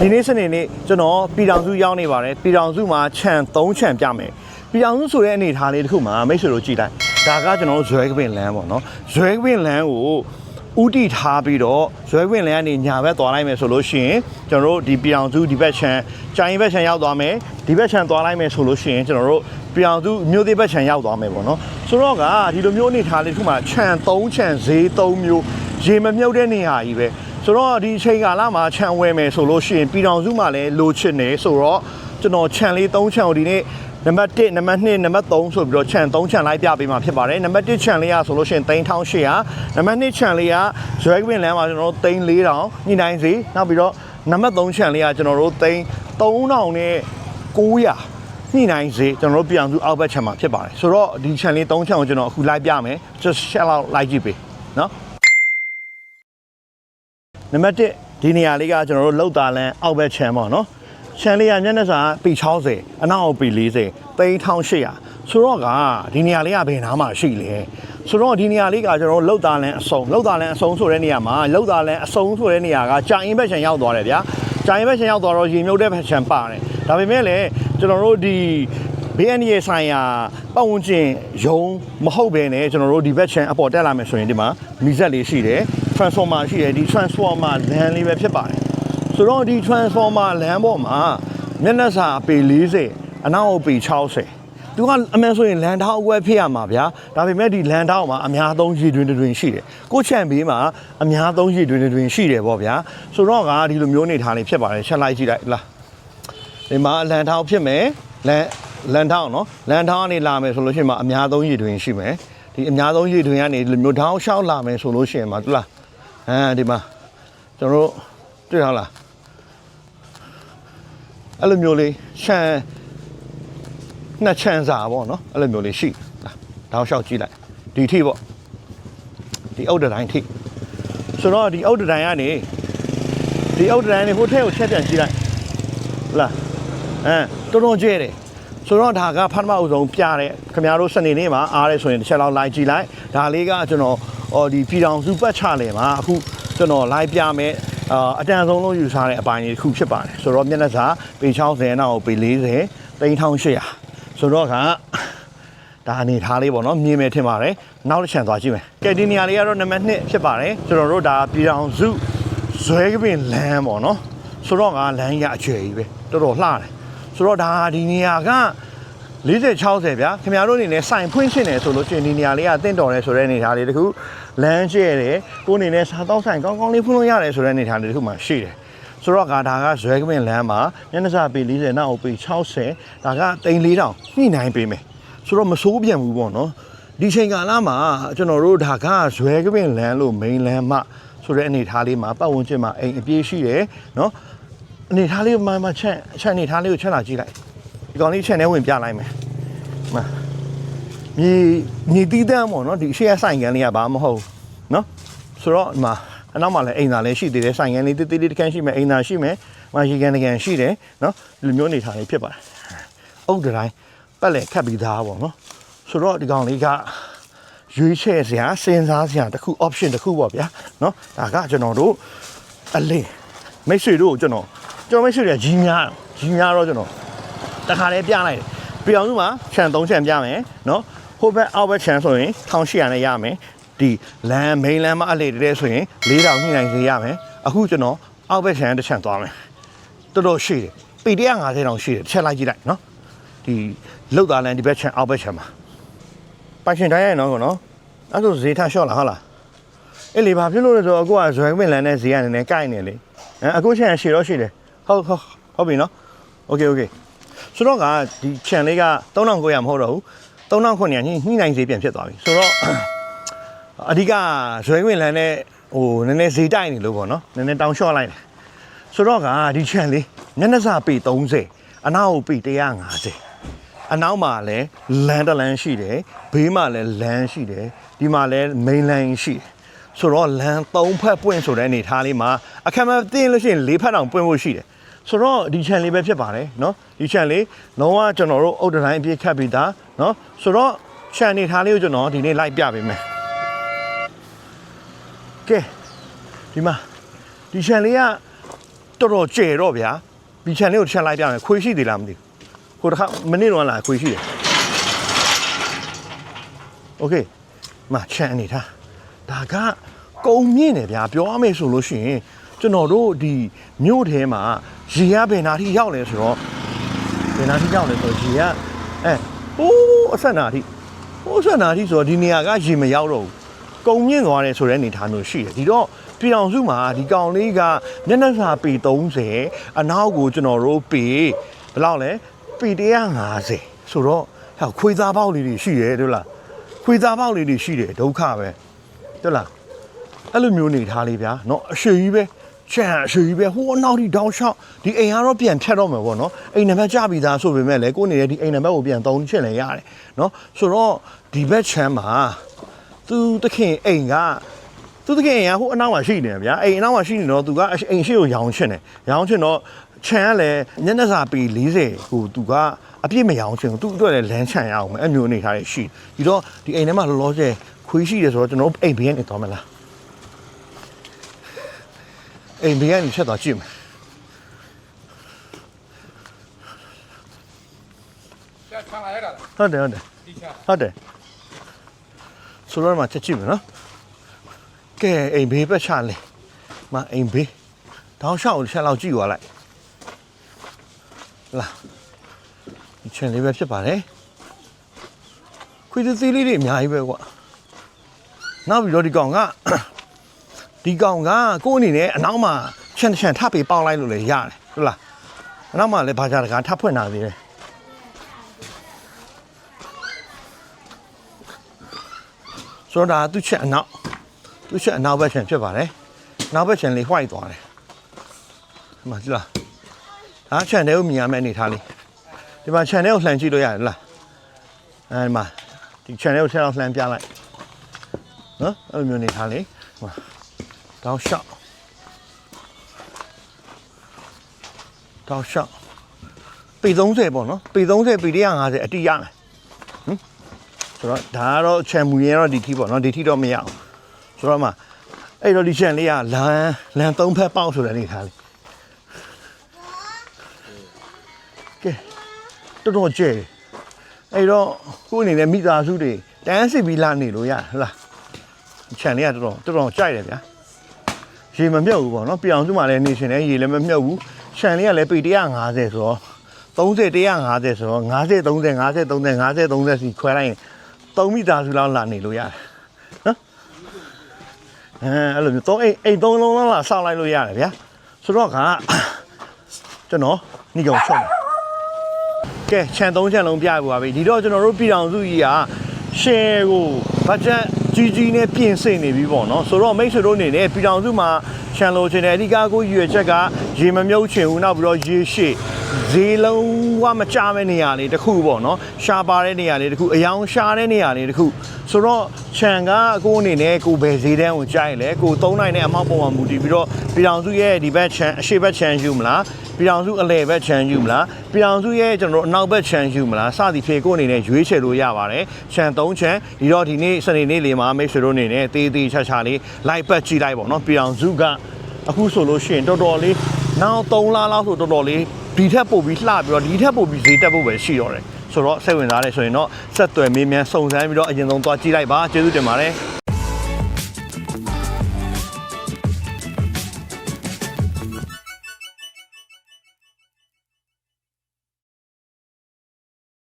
ဒီနေ့စနေနေ့ကျွန်တော်ပြည်တော်စုရောက်နေပါတယ်ပြည်တော်စုမှာခြံ3ခြံပြမယ်ပြည်တော်စုဆိုတဲ့အနေအထားလေးတစ်ခုမှာမိတ်ဆွေတို့ကြည့်လိုက်ဒါကကျွန်တော်တို့ဇွဲကပင်လမ်းပေါ့နော်ဇွဲကပင်လမ်းကိုဥတီထားပြီးတော့ဇွဲကပင်လမ်းကနေညာဘက်သွားလိုက်မယ်ဆိုလို့ရှိရင်ကျွန်တော်တို့ဒီပြည်တော်စုဒီဘက်ခြံကြိုင်ဘက်ခြံရောက်သွားမယ်ဒီဘက်ခြံသွားလိုက်မယ်ဆိုလို့ရှိရင်ကျွန်တော်တို့ပြည်တော်စုမြို့သေးဘက်ခြံရောက်သွားမယ်ပေါ့နော်ဆိုတော့ကဒီလိုမျိုးအနေအထားလေးတစ်ခုမှာခြံ3ခြံဈေး3မျိုးရေမမြုပ်တဲ့နေရာကြီးပဲ ဆိုတော့ဒီအချိန်ကာလမှာခြံဝဲမယ်ဆိုလို့ရှိရင်ပြည်တော်စုမှာလည်းလိုချင်နေဆိုတော့ကျွန်တော်ခြံလေး3ခြံကိုဒီနေ့နံပါတ်1နံပါတ်2နံပါတ်3ဆိုပြီးတော့ခြံ3ခြံလိုက်ပြပေးမှာဖြစ်ပါတယ်နံပါတ်1ခြံလေးကဆိုလို့ရှိရင်3800နံပါတ်2ခြံလေးကဇွဲကပင်လမ်းမှာကျွန်တော်တို့3400ညှိနှိုင်းစီနောက်ပြီးတော့နံပါတ်3ခြံလေးကကျွန်တော်တို့3000နဲ့900ညှိနှိုင်းစေကျွန်တော်တို့ပြန်သူအောက်ဘက်ခြံမှာဖြစ်ပါတယ်ဆိုတော့ဒီခြံလေး3ခြံကိုကျွန်တော်အခုလိုက်ပြမယ် just share လောက်လိုက်ကြည့်ပေးနော် နံပါတ်1ဒီနေရာလေးကကျွန်တော်တို့လောက်တာလန်အောက်ဘက်ခြံပေါ့နော်ခြံလေးကညနေစာပီ60အနောက်အောက်ပီ40 3800ဆိုတော့ကဒီနေရာလေးကဘယ်နားမှာရှိလဲဆိုတော့ဒီနေရာလေးကကျွန်တော်တို့လောက်တာလန်အစုံလောက်တာလန်အစုံဆိုတဲ့နေရာမှာလောက်တာလန်အစုံဆိုတဲ့နေရာကကြာရင်ဘက်ခြံရောက်သွားတယ်ဗျာကြာရင်ဘက်ခြံရောက်သွားတော့ရေမြုပ်တဲ့ဘက်ခြံပါတယ်ဒါပေမဲ့လည်းကျွန်တော်တို့ဒီဘေးအန္တရာယ်ဆိုင်ရာပတ်ဝန်းကျင်ယုံမဟုတ်ဘဲနဲ့ကျွန်တော်တို့ဒီဘက်ခြံအပေါ်တက်လာမယ်ဆိုရင်ဒီမှာမီဇက်လေးရှိတယ် transformer ရှိတယ်ဒီ transformer လမ်းလေးပဲဖြစ်ပါတယ်ဆိုတော့ဒီ transformer လမ်းပေါ်မှာမျက်နှာစာပေ40အနောက်ပေ60သူကအမှန်ဆိုရင်လန်ထောက်အကွက်ဖြစ်ရမှာဗျာဒါပေမဲ့ဒီလန်ထောက်မှာအများသုံးရည်တွင်တွင်ရှိတယ်ကိုချန်ဘေးမှာအများသုံးရည်တွင်တွင်ရှိတယ်ပေါ့ဗျာဆိုတော့ကဒီလိုမျိုးနေထားလေးဖြစ်ပါတယ်ချက်လိုက်ကြည့်လိုက်လားဒီမှာလန်ထောက်ဖြစ်မယ်လန်လန်ထောက်နော်လန်ထောက်ကနေလာမယ်ဆိုလို့ရှိရင်မှာအများသုံးရည်တွင်ရှိမယ်ဒီအများဆုံးရည်တွင်ကနေဒီလိုမျိုးထောက်လျှောက်လာမယ်ဆိုလို့ရှိရင်မှာတူလား အဲဒီမှာကျွန်တော်တို့တွေ့ရလားအဲ့လိုမျိုးလေးခြံနှစ်ခြံစာပေါ့နော်အဲ့လိုမျိုးလေးရှိလာတောင်းလျှောက်ကြည့်လိုက်ဒီထိပေါ့ဒီအုတ်တတိုင်းထိဆိုတော့ဒီအုတ်တတိုင်းကနေဒီအုတ်တတိုင်းနေဟိုထဲကိုချက်ပြန်ကြည့်လိုက်ဟုတ်လားအဲတော်တော်ကျဲတယ်ဆိုတော့ဒါကဖတ်မအုပ်ဆုံးပြတဲ့ခင်ဗျားတို့စနေနေ့မှာအားရဲဆိုရင်တစ်ချက်လောက်လိုက်ကြည့်လိုက်ဒါလေးကကျွန်တော် ဟောဒီပြည်တော်စုပတ်ချလေမှာအခုကျွန်တော်လိုက်ပြမယ်အာအတန်ဆုံးလို့ယူဆတဲ့အပိုင်းလေးတစ်ခုဖြစ်ပါတယ်ဆိုတော့မျက်နှာစာပေ60နောက်ပေ40 3800ဆိုတော့ကဒါအနေထားလေးပေါ့နော်မြင်မယ်ထင်ပါတယ်နောက်တစ်ချန်သွားကြည့်မယ်ကဲဒီနေရာလေးကတော့နံပါတ်1ဖြစ်ပါတယ်ကျွန်တော်တို့ဒါပြည်တော်စုဇွဲကပင်လမ်းပေါ့နော်ဆိုတော့ကလမ်းရအကျယ်ကြီးပဲတော်တော်လှတယ်ဆိုတော့ဒါဒီနေရာက 40 60ဗျာခင်ဗျားတို့အနေနဲ့စိုင်ဖွင့်ရှင်းတယ်ဆိုလို့ရှိရင်ဒီနေရာလေးကတင့်တော်တယ်ဆိုတဲ့အနေအထားလေးတခုလမ်းကျဲတယ်ကိုယ်အနေနဲ့စားတော့ဆိုင်ကောင်းကောင်းလေးဖွင့်လို့ရတယ်ဆိုတဲ့အနေအထားလေးတခုမှရှိတယ်ဆိုတော့ကဒါကဇွဲကပင်လမ်းမှာညနေစာပေ40နောက်ပေ60ဒါကတိန်4000ညှိနှိုင်းပေးမယ်ဆိုတော့မစိုးပြန်ဘူးပေါ့နော်ဒီချိန်ကာလမှာကျွန်တော်တို့ဒါကဇွဲကပင်လမ်းလို့ main လမ်းမှာဆိုတဲ့အနေအထားလေးမှာပတ်ဝန်းကျင်မှာအိမ်အပြည့်ရှိတယ်နော်အနေအထားလေးမှမှချက်ချက်အနေအထားလေးကိုချက်လာကြည့်လိုက် ဒီကောင်လေးချက်နဲ့ဝင်ပြလိုက်မယ်မမြေမြေတီးတန်းပေါ့နော်ဒီရှေ့ရဆိုင်ကန်လေးကဘာမှမဟုတ်ဘူးနော်ဆိုတော့ဒီမှာအနောက်မှာလည်းအိမ်သာလည်းရှိသေးတယ်ဆိုင်ကန်လေးတိတိလေးတစ်ခန်းရှိမယ်အိမ်သာရှိမယ်မရေကန်တစ်ကန်ရှိတယ်နော်ဒီလိုမျိုးနေထားလေးဖြစ်ပါတယ်အုတ်တတိုင်းပတ်လက်ခတ်ပြီးသားပေါ့နော်ဆိုတော့ဒီကောင်လေးကရွေးချယ်စရာစဉ်းစားစရာတစ်ခု option တစ်ခုပေါ့ဗျာနော်ဒါကကျွန်တော်တို့အလင်းမိတ်ဆွေတို့ကိုကျွန်တော်ကျွန်တော်မိတ်ဆွေတွေကကြီးများတယ်ကြီးများတော့ကျွန်တော် တခါလေးပြလိုက်တယ်ပြည်အောင်စုမှာခြံ3ခြံပြမယ်နော်ဟိုဘက်အောက်ဘက်ခြံဆိုရင်1800နဲ့ရမယ်ဒီလမ်းမိန်လမ်းမအလေတဲဆိုရင်4000ညှိနှိုင်းစေရမယ်အခုကျွန်တော်အောက်ဘက်ခြံတစ်ခြံသွားမယ်တော်တော်ရှိတယ်ပေ150တောင်ရှိတယ်တစ်ချက်လိုက်ကြည့်လိုက်နော်ဒီလောက်သားလမ်းဒီဘက်ခြံအောက်ဘက်ခြံမှာပိုင်ရှင်တိုင်းရနော်ကောနော်အဲ့ဒါဆိုဈေးထရှော့လာဟုတ်လားအဲ့လေဘာဖြစ်လို့လဲဆိုတော့အခုကဇွဲခွင့်လမ်းနဲ့ဈေးကနည်းနည်းကိုက်နေလေအဲအခုခြံရှည်တော့ရှိတယ်ဟုတ်ဟုတ်ဟုတ်ပြီနော်โอเคโอเค ဆိုတော့ကဒီ channel လေးက3900မဟုတ်တော့ဘူး3900ညှိညှိနိုင်စေပြန်ဖြစ်သွားပြီဆိုတော့အဓိကဇွဲဝင်လန်းနဲ့ဟိုနည်းနည်းဈေးတိုက်နေလို့ပေါ့နော်နည်းနည်းတောင်းလျှော့လိုက်တယ်ဆိုတော့ကဒီ channel လေးမျက်နှာစာပေ30အနောက်ကိုပေ150အနောက်မှာလည်းလမ်းတစ်လမ်းရှိတယ်ဘေးမှာလည်းလမ်းရှိတယ်ဒီမှာလည်း main line ရှိတယ်ဆိုတော့လမ်း၃ဖက်ပွင့်ဆိုတဲ့အနေထားလေးမှာအခက်မသိလို့ရှိရင်၄ဖက်တောင်ပွင့်ဖို့ရှိတယ် ဆိုတော့ဒီ channel လေးပဲဖြစ်ပါတယ်เนาะဒီ channel လေးလုံးဝကျွန်တော်တို့အုတ်တတိုင်းအပြည့်ခတ်ပြီးသားเนาะဆိုတော့ channel နေထားလေးကိုကျွန်တော်ဒီနေ့လိုက်ပြပေးမယ်ကဲဒီမှာဒီ channel လေးက တော်တော်ကျဲတော့ဗျာဒီခြံလေးကိုချက်လိုက်ပြမယ်ခွေးရှိသေးလားမသိဘူးဟိုတစ်ခါမနေ့တော့လာခွေးရှိတယ်โอเคမခြံအနေထားဒါကကုံမြင့်နေဗျာပြောရမယ်ဆိုလို့ရှိရင်ကျွန်တော်တို့ဒီမြို့ထဲမှာ ရေရဘယ်နာထိရောက်လဲဆိုတော့ဘယ်နာထိရောက်လဲဆိုတော့ရေကအဲဟိုးအဆက်နာထိဟိုးအဆက်နာထိဆိုတော့ဒီနေရာကရေမရောက်တော့ဘူးကုံမြင့်သွားတယ်ဆိုတဲ့အနေထားမျိုးရှိတယ်ဒီတော့ပြည်အောင်စုမှာဒီကောင်လေးကမျက်နှာစာပေ30အနောက်ကိုကျွန်တော်တို့ပေဘယ်လောက်လဲပေ150ဆိုတော့ဟဲ့ခွေးသားပေါက်လေးတွေရှိတယ်တို့လား ခွေသားပေါက်လေးတွေရှိတယ်ဒုက္ခပဲတွေ့လားအဲ့လိုမျိုးနေထားလေးဗျာเนาะအရှိကြီးပဲ ချန်ရှိပြီပဲဟိုအနောက်ထိတောင်းလျှောက်ဒီအိမ်ကတော့ပြန်ဖြတ်တော့မှာပေါ့နော်အိမ်နံပါတ်ကြပြီသားဆိုပေမဲ့လေကိုယ်နေတဲ့ဒီအိမ်နံပါတ်ကိုပြန်သုံးချင်လည်းရတယ်နော်ဆိုတော့ဒီဘက်ချမ်းမှာသူသခင်အိမ်ကသူသခင်အိမ်ကဟိုအနောက်မှာရှိနေတယ်ဗျာအိမ်အနောက်မှာရှိနေတော့သူကအိမ်ရှိကိုရောင်းချင်တယ်ရောင်းချင်တော့ချန်ကလည်းညနေစာပေ40ကိုသူကအပြစ်မရောင်းချင်ဘူးသူအတွက်လည်းလမ်းချန်ရအောင်မယ်အမျိုးအနေထားရှိဒီတော့ဒီအိမ်ထဲမှာလောလောဆယ်ခွေးရှိတယ်ဆိုတော့ကျွန်တော်အိမ်ဘေးကနေသွားမလား အိမ်ဘေးကနေဖြတ်သွားကြည့်မယ်ထားလာရတာဟုတ်တယ်ဟုတ်တယ်ဒီချာဟုတ်တယ်ဆိုတော့မှချက်ကြည့်မယ်နော်ကဲအိမ်ဘေးပဲချလဲမအိမ်ဘေးတောင်းလျှောက်ချက်လောက်ကြည့်သွားလိုက်လာဒီချင်လေးပဲဖြစ်ပါတယ်ခွေးသေးသေးလေးတွေအများကြီးပဲကွာနောက်ပြီးတော့ဒီကောင်က ဒီကောင်ကကိုယ့်အနေနဲ့အနောက်မှာချန်ချန်ထပ်ပြီးပေါက်လိုက်လို့လည်းရတယ်ဟုတ်လားအနောက်မှာလည်းဘာကြတကားထပ်ဖွင့်လာသေးတယ်ဆိုတော့ဒါသူ့ချက်အနောက်သူ့ချက်အနောက်ဘက်ချန်ဖြစ်ပါတယ်နောက်ဘက်ချန်လေး white သွားတယ်ဒီမှာကြည့်လားဒါချန်တဲ့ကိုမြင်ရမယ့်အနေထားလေးဒီမှာချန်တဲ့ကိုလှန်ကြည့်လို့ရတယ်လားအဲဒီမှာဒီချန်တဲ့ကိုထည့်အောင်လှန်ပြလိုက်နော်အဲ့လိုမျိုးအနေထားလေးဟို တောင်းရှော့တောင်းရှော့ပေ30ပေါ့နော်ပေ30ပေ150အတိရမယ်ဆိုတော့ဒါကတော့ချန်မူရင်တော့ဒီထိပေါ့နော်ဒီထိတော့မရအောင်ဆိုတော့မှအဲ့တော့ဒီချန်လေးကလမ်းလမ်းသုံးဖက်ပေါက်ဆိုတဲ့အနေထားလေးကဲတော်တော်ကျဲတယ်အဲ့တော့ကိုယ်အနေနဲ့မိသားစုတွေတန်းစစ်ပြီးလာနေလို့ရဟလားချန်လေးကတော်တော်တော်တော်ကြိုက်တယ်ဗျာ ရေမမြုပ်ဘူးပေါ့နော်ပြောင်စုမှလည်းနေရှင်လည်းရေလည်းမမြုပ်ဘူးချန်လေးကလည်းပေ150ဆိုတော့30 150ဆိုတော့50 30 50 30 50 30စီခွဲလိုက်ရင်3မိသားစုလောက်လာနေလို့ရတယ်နော်အဲအဲ့လိုမျိုးသုံးအိမ်အိမ်သုံးလုံးလောက်လာဆောက်လိုက်လို့ရတယ်ဗျာဆိုတော့ကကျွန်တော်ညီကောင်ချုံကဲခြံသုံးခြံလုံးပြပြပါပြီဒီတော့ကျွန်တော်တို့ပြည်တော်စုကြီးက share ကိုဘတ်ဂျ က်ကြီးကြီးနဲ့ပြင်ဆင်နေပြီပေါ့နော်ဆိုတော့မိတ်ဆွေတို့အနေနဲ့ပြည်တော်စုမှာခြံလိုချင်တဲ့အဓိကကိုရွေချက်ကရေမမြုပ်ချင်ဘူးနောက်ပြီးတော့ရေရှိဈေးလုံးဝမကြမဲ့နေရာလေးတစ်ခုပေါ့နော်ရှားပါတဲ့နေရာလေးတစ်ခုအယောင်ရှားတဲ့နေရာလေးတစ်ခုဆိုတော့ခြံကကိုအနေနဲ့ကိုဘယ်ဈေးတန်းကိုကြိုက်လဲကိုသုံးနိုင်တဲ့အမောက်ပေါ်မှာမူတည်ပြီးတော့ပြည်တော်စုရဲ့ဒီဘက်ခြံအရှိဘက်ခြံယူမလား ပြည်တော်စုအလဲဘက်ခြံယူမလားပြည်တော်စုရဲ့ကျွန်တော်တို့အနောက်ဘက်ခြံယူမလားစသည်ဖြင့်ကိုအနေနဲ့ရွေးချယ်လို့ရပါတယ်ခြံ၃ခြံဒီတော့ဒီနေ့စနေနေ့လေးမှာမိတ်ဆွေတို့အနေနဲ့တေးသေးချာချာလေးလိုက်ပတ်ကြည့်လိုက်ပေါ့နော်ပြည်တော်စုကအခုဆိုလို့ရှိရင်တော်တော်လေးနောက်3လလောက်ဆိုတော်တော်လေးဒီထက်ပိုပြီးလှပြီးတော့ဒီထက်ပိုပြီးဈေးတက်ဖို့ပဲရှိတော့တယ်ဆိုတော့စိတ်ဝင်စားတယ်ဆိုရင်တော့ဆက်သွယ်မေးမြန်းစုံစမ်းပြီးတော့အရင်ဆုံးသွားကြည့်လိုက်ပါကျေးဇူးတင်ပါတယ်